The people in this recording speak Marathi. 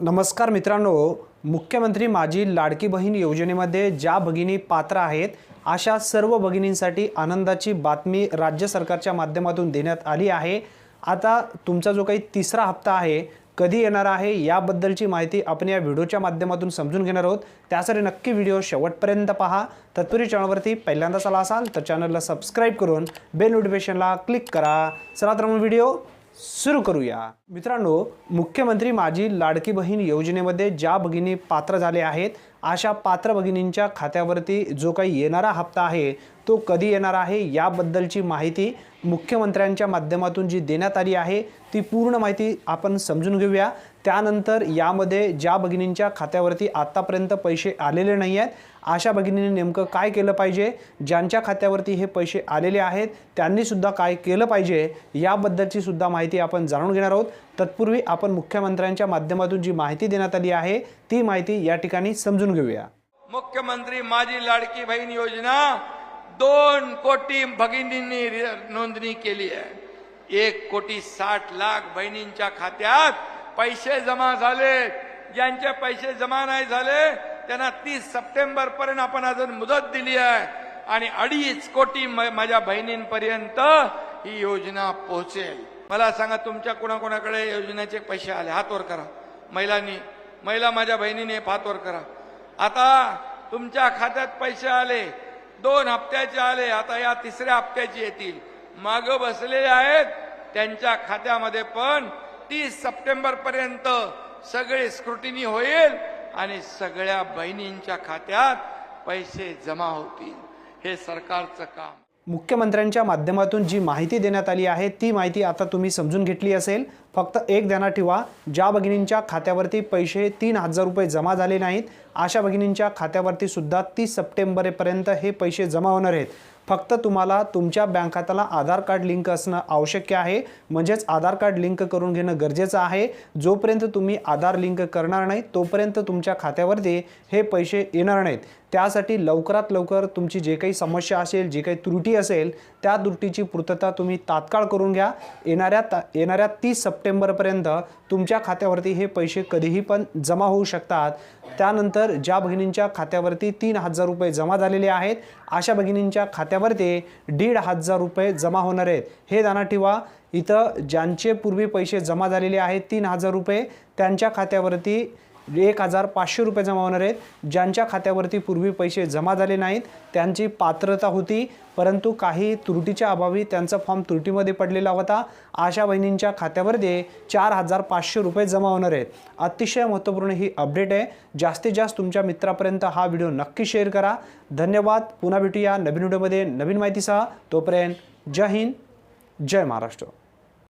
नमस्कार मित्रांनो मुख्यमंत्री माझी लाडकी बहीण योजनेमध्ये ज्या भगिनी पात्र आहेत अशा सर्व भगिनींसाठी आनंदाची बातमी राज्य सरकारच्या माध्यमातून देण्यात आली आहे. आता तुमचा जो काही तिसरा हप्ता आहे कधी येणार आहे याबद्दलची माहिती आपण या व्हिडिओच्या माध्यमातून समजून घेणार आहोत. त्यासाठी नक्की व्हिडिओ शेवटपर्यंत पहा. तत्पूर्वी चॅनलवरती पहिल्यांदाच आला असाल तर चॅनलला सबस्क्राईब करून बेल नोटिफिकेशनला क्लिक करा. चला तर मग व्हिडिओ सुरू करूया. मित्रांनो मुख्यमंत्री माझी लाडकी बहीण योजनेमध्ये ज्या भगिनी पात्र झाले आहेत अशा पात्र भगिनींच्या खात्यावरती जो काही येणारा हप्ता आहे तो कधी येणार आहे याबद्दलची माहिती मुख्यमंत्र्यांच्या माध्यमातून जी देण्यात आली आहे ती पूर्ण माहिती आपण समजून घेऊया. त्यानंतर यामध्ये ज्या भगिनींच्या खात्यावरती आत्तापर्यंत पैसे आलेले नाही आहेत अशा भगिनींनी नेमकं काय केलं पाहिजे? ज्यांच्या खात्यावरती हे पैसे आलेले आहेत त्यांनीसुद्धा काय केलं पाहिजे? याबद्दलची सुद्धा माहिती आपण जाणून घेणार आहोत. तत्पूर्वी आपण मुख्यमंत्र्यांच्या माध्यमातून जी माहिती देण्यात आली आहे ती माहिती या ठिकाणी समजून घेऊया. मुख्यमंत्री माझी लाडकी बहीण योजना दोन कोटी भगिनींनी नोंदणी केली आहे. एक कोटी साठ लाख बहिणींच्या खात्यात पैसे जमा झाले. ज्यांचे पैसे जमा नाही झाले त्यांना तीस सप्टेंबर पर्यंत आपण अजून मुदत दिली आहे. आणि अडीच कोटी म- माझ्या बहिणींपर्यंत ही योजना पोहोचेल. मला सांगा तुमच्या कोणाकोणाकडे योजनेचे पैसे आले? हातवर करा. महिलांनी महिला माझ्या बहिणीने हातवर करा. आता तुमच्या खात्यात पैसे आले. दोन हप्त्याचे आले आता या तिसऱ्या हप्त्याची येतील. माग बसलेले आहेत त्यांच्या खात्यामध्ये पण तीस सप्टेंबर पर्यंत सगळे स्क्रुटिनी होईल आणि सगळ्या बहिणींच्या खात्यात पैसे जमा होतील. हे सरकारचं काम. मुख्यमंत्र्यांच्या माध्यमातून जी माहिती देण्यात आली आहे ती माहिती आता तुम्ही समजून घेतली असेल. फक्त एक ध्यानात ठेवा ज्या भगिनींच्या खात्यावरती पैसे तीन हजार रुपये जमा झाले नाहीत अशा भगिनींच्या खात्यावरती सुद्धा तीस सप्टेंबरपर्यंत हे पैसे जमा होणार आहेत. फक्त तुम्हाला तुमच्या बँक खात्याला आधार कार्ड लिंक असणं आवश्यक आहे. म्हणजेच आधार कार्ड लिंक करून घेणं गरजेचं आहे. जोपर्यंत तुम्ही आधार लिंक करणार नाही तोपर्यंत तुमच्या खात्यावरती हे पैसे येणार नाहीत. त्यासाठी लवकरात लवकर तुमची जे काही समस्या असेल जी काही त्रुटी असेल त्या त्रुटीची पूर्तता तुम्ही तात्काळ करून घ्या. येणाऱ्या ता येणाऱ्या तीस सप्टेंबरपर्यंत तुमच्या खात्यावरती हे पैसे कधीही पण जमा होऊ शकतात. त्यानंतर ज्या भगिनींच्या खात्यावरती तीन हजार रुपये जमा झालेले आहेत अशा भगिनींच्या खात्यावरती दीड हजार रुपये जमा होणार आहेत. हे दाना ठेवा इथं ज्यांचे पूर्वी पैसे जमा झालेले आहेत तीन हजार रुपये त्यांच्या खात्यावरती एक हजार पाचशे रुपये जमा होणार आहेत ज्यांच्या खात्यावरती पूर्वी पैसे जमा झाले नाहीत त्यांची पात्रता होती परंतु काही त्रुटीच्या अभावी त्यांचा फॉर्म त्रुटीमध्ये पडलेला होता. अशा बहिणींच्या खात्यावरती चार हजार पाचशे रुपये जमा होणार आहेत. अतिशय महत्त्वपूर्ण ही अपडेट आहे. जास्तीत जास्त तुमच्या मित्रापर्यंत हा व्हिडिओ नक्की शेअर करा. धन्यवाद. पुन्हा भेटूया नवीन व्हिडिओमध्ये नवीन माहितीसह. तोपर्यंत जय हिंद. जय महाराष्ट्र.